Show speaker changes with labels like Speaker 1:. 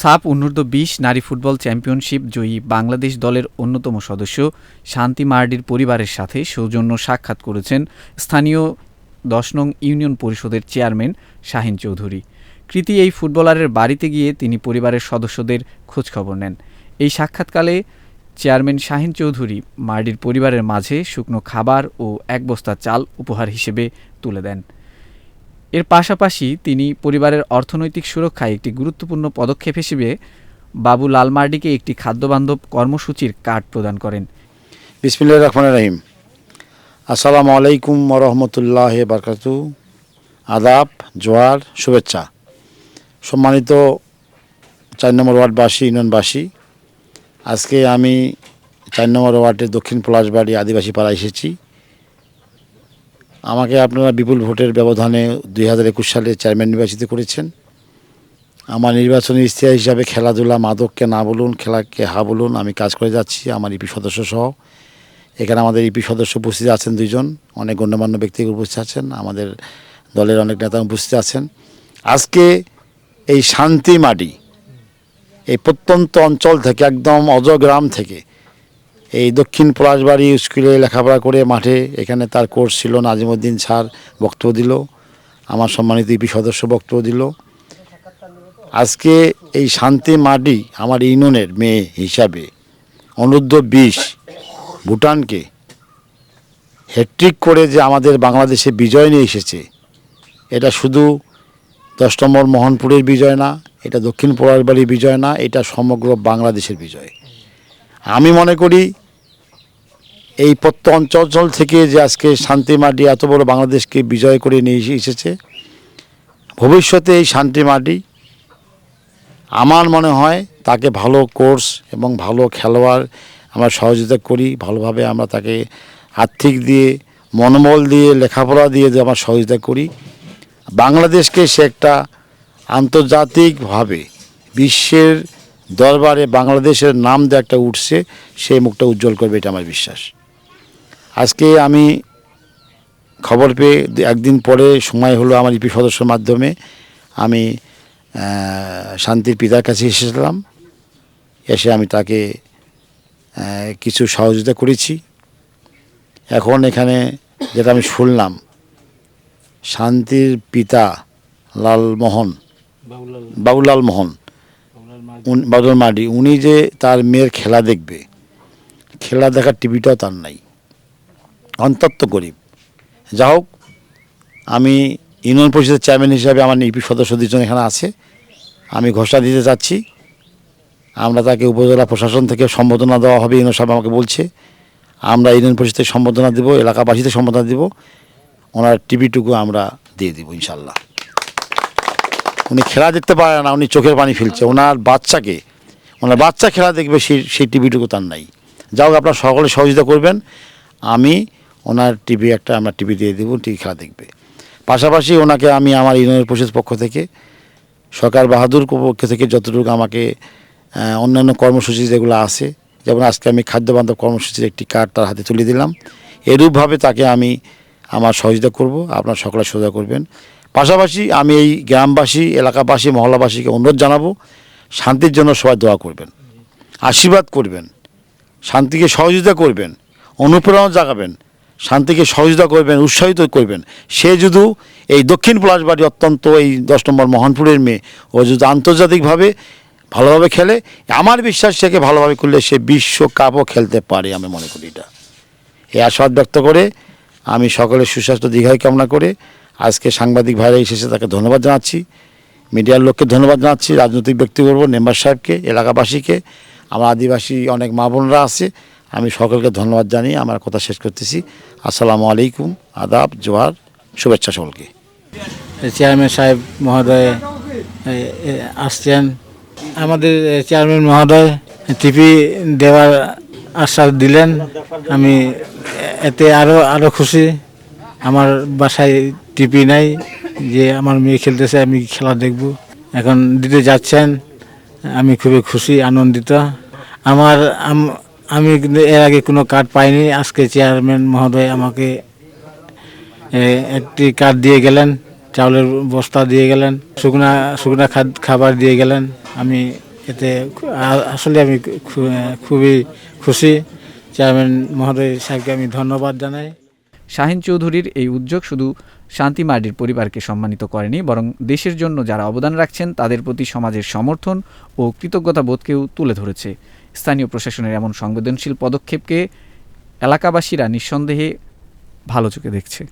Speaker 1: সাপ অনূর্ধ্ব বিশ নারী ফুটবল চ্যাম্পিয়নশিপ জয়ী বাংলাদেশ দলের অন্যতম সদস্য শান্তি মার্ডির পরিবারের সাথে সৌজন্য সাক্ষাৎ করেছেন স্থানীয় দশ নং ইউনিয়ন পরিষদের চেয়ারম্যান শাহিন চৌধুরী। কৃতি এই ফুটবলারের বাড়িতে গিয়ে তিনি পরিবারের সদস্যদের খোঁজখবর নেন। এই সাক্ষাৎকালে চেয়ারম্যান শাহিন চৌধুরী মার্ডির পরিবারের মাঝে শুকনো খাবার ও এক বস্তা চাল উপহার হিসেবে তুলে দেন। এর পাশাপাশি তিনি পরিবারের অর্থনৈতিক সুরক্ষায় একটি গুরুত্বপূর্ণ পদক্ষেপ হিসেবে বাবু লালমার্ডিকে একটি খাদ্যবান্ধব কর্মসূচির কার্ড প্রদান করেন।
Speaker 2: বিসমিল্লা রহমান রহিম। আসসালামু আলাইকুম রহমতুল্লাহ বারকাতু। আদাব, জোয়ার, শুভেচ্ছা। সম্মানিত চার নম্বর ওয়ার্ডবাসী, ইউনিয়নবাসী, আজকে আমি চার নম্বর ওয়ার্ডের দক্ষিণ পলাশবাড়ি আদিবাসী পাড়া এসেছি। আমাকে আপনারা বিপুল ভোটের ব্যবধানে দুই হাজার একুশ সালে চেয়ারম্যান নির্বাচিত করেছেন। আমার নির্বাচনী ইস্তেহার হিসাবে খেলাধুলা, মাদককে না বলুন, খেলাকে হা বলুন, আমি কাজ করে যাচ্ছি, আমার ইপি সদস্য সহ। এখানে আমাদের ইপি সদস্য উপস্থিত আছেন দুইজন, অনেক গণ্যমান্য ব্যক্তি উপস্থিত আছেন, আমাদের দলের অনেক নেতা উপস্থিত আছেন। আজকে এই শান্তি মাটি এই প্রত্যন্ত অঞ্চল থেকে, একদম অজগ্রাম থেকে এই দক্ষিণ পলাশবাড়ি স্কুলে লেখাপড়া করে মাঠে এখানে তার কোর্স ছিল নাজিমুদ্দিন স্যার, বক্তব্য দিল। আমার সম্মানিত ইপি সদস্য বক্তব্য দিল। আজকে এই শান্তি মাটি আমার ইউনিয়নের মেয়ে হিসাবে অনূর্ধ্ব বিশ ভুটানকে হ্যাট্রিক করে যে আমাদের বাংলাদেশে বিজয় নিয়ে এসেছে, এটা শুধু দশ নম্বর মোহনপুরের বিজয় না, এটা দক্ষিণ পলাশবাড়ির বিজয় না, এটা সমগ্র বাংলাদেশের বিজয়। আমি মনে করি এই প্রত্য অঞ্চল থেকে যে আজকে শান্তি মাটি এত বড় বাংলাদেশকে বিজয় করে নিয়ে এসেছে, ভবিষ্যতে এই শান্তি মাটি আমার মনে হয় তাকে ভালো কোর্স এবং ভালো খেলোয়াড় আমরা সহযোগিতা করি, ভালোভাবে আমরা তাকে আর্থিক দিয়ে, মনোবল দিয়ে, লেখাপড়া দিয়ে যে আমরা সহযোগিতা করি। বাংলাদেশকে সে একটা আন্তর্জাতিকভাবে বিশ্বের দরবারে বাংলাদেশের নাম যে একটা উঠছে সেই মুখটা উজ্জ্বল করবে এটা আমার বিশ্বাস। আজকে আমি খবর পেয়ে একদিন পরে সময় হলো আমার ইপি সদস্যর মাধ্যমে আমি শান্তির পিতার কাছে এসেছিলাম। এসে আমি তাকে কিছু সহযোগিতা করেছি। এখন এখানে যেটা আমি শুনলাম শান্তির পিতা লালমোহন বাবুলাল। মোহন বাবুলাল মাডি উনি যে তার মেয়ের খেলা দেখবে খেলা দেখার টিভিটাও তার নাই। অন্তত গরিব। যা হোক, আমি ইউনিয়ন পরিষদের চেয়ারম্যান হিসাবে আমার ইপি সদস্য দুজন এখানে আছে। আমি ঘোষণা দিতে চাচ্ছি, আমরা তাকে উপজেলা প্রশাসন থেকে সম্বোধনা দেওয়া হবে, ইউনিয়ন সাহেব আমাকে বলছে। আমরা ইউনিয়ন পরিষদের সম্বোধনা দেবো এলাকাবাসীতে সম্বোধনা দেবো। ওনার টিভিটুকু আমরা দিয়ে দেবো ইনশাল্লাহ উনি খেলা দেখতে পারে না, উনি চোখের পানি ফেলছে। ওনার বাচ্চাকে, ওনার বাচ্চা খেলা দেখবে, সেই সেই টিভিটুকু তার নাই। যাও আপনারা সকলে সহযোগিতা করবেন। আমি ওনার টিভি একটা আমরা টিভি দিয়ে দেবো টিভি খেলা দেখবে। পাশাপাশি ওনাকে আমি আমার ইউনিয়ন পরিষদ পক্ষ থেকে, সরকার বাহাদুর পক্ষ থেকে যতটুকু আমাকে অন্যান্য কর্মসূচি যেগুলো আছে, যেমন আজকে আমি খাদ্য বান্ধব কর্মসূচির একটি কার্ড তার হাতে তুলে দিলাম, এরূপভাবে তাকে আমি আমার সহযোগিতা করব, আপনার সকলে সহযোগিতা করবেন। পাশাপাশি আমি এই গ্রামবাসী, এলাকাবাসী, মহল্লাবাসীকে অনুরোধ জানাব, শান্তির জন্য সবাই দোয়া করবেন, আশীর্বাদ করবেন, শান্তিকে সহযোগিতা করবেন, অনুপ্রেরণা জাগাবেন শান্তিকে সহযোগিতা করবেন, উৎসাহিত করবেন। সে যদি এই দক্ষিণ পলাশবাড়ি অত্যন্ত এই দশ নম্বর মোহনপুরের মেয়ে। ও যদি আন্তর্জাতিকভাবে ভালোভাবে খেলে। আমার বিশ্বাস সেকে ভালোভাবে করলে সে বিশ্বকাপও খেলতে পারে, আমি মনে করি এটা। এই আশাবাদ ব্যক্ত করে আমি সকলের সুস্বাস্থ্য দীঘায় কামনা করে আজকে সাংবাদিক ভাইরা এসেছে তাকে ধন্যবাদ জানাচ্ছি। মিডিয়ার লোককে ধন্যবাদ জানাচ্ছি, রাজনৈতিক ব্যক্তি বলব মেম্বার সাহেবকে, এলাকাবাসীকে। আমার আদিবাসী অনেক মা বোনরা আছে। আমি সকলকে ধন্যবাদ জানিয়ে আমার কথা শেষ করতেছি। আসসালামু আলাইকুম, আদাব জোহার শুভেচ্ছা সকলকে।
Speaker 3: চেয়ারম্যান সাহেব মহোদয় আসছেন। আমাদের চেয়ারম্যান মহোদয় টিপি দেওয়ার আশ্বাস দিলেন। আমি এতে আরও আরও খুশি। আমার বাসায় টিপি নাই, যে আমার মেয়ে খেলতেছে, আমি খেলা দেখব। এখন দিতে যাচ্ছেন, আমি খুবই খুশি, আনন্দিত। আমার আম- এর আগে কোনো কার্ড পাইনি। আজকে চেয়ারম্যান মহোদয় আমাকে একটি কার্ড দিয়ে গেলেন, চাউলের বস্তা দিয়ে গেলেন, শুকনা শুকনা খাবার দিয়ে গেলেন। আমি এতে আসলে আমি খুবই খুশি। চেয়ারম্যান মহোদয় সাহেবকে আমি ধন্যবাদ জানাই।
Speaker 1: শাহিন চৌধুরীর এই উদ্যোগ শুধু শান্তি মার্ডির পরিবারকে সম্মানিত করেনি, বরং দেশের জন্য যারা অবদান রাখছেন তাদের প্রতি সমাজের সমর্থন ও কৃতজ্ঞতা বোধকেও তুলে ধরেছে। স্থানীয় প্রশাসনের এমন সংবেদনশীল পদক্ষেপকে এলাকাবাসীরা নিঃসন্দেহে ভালো চোখে দেখছে।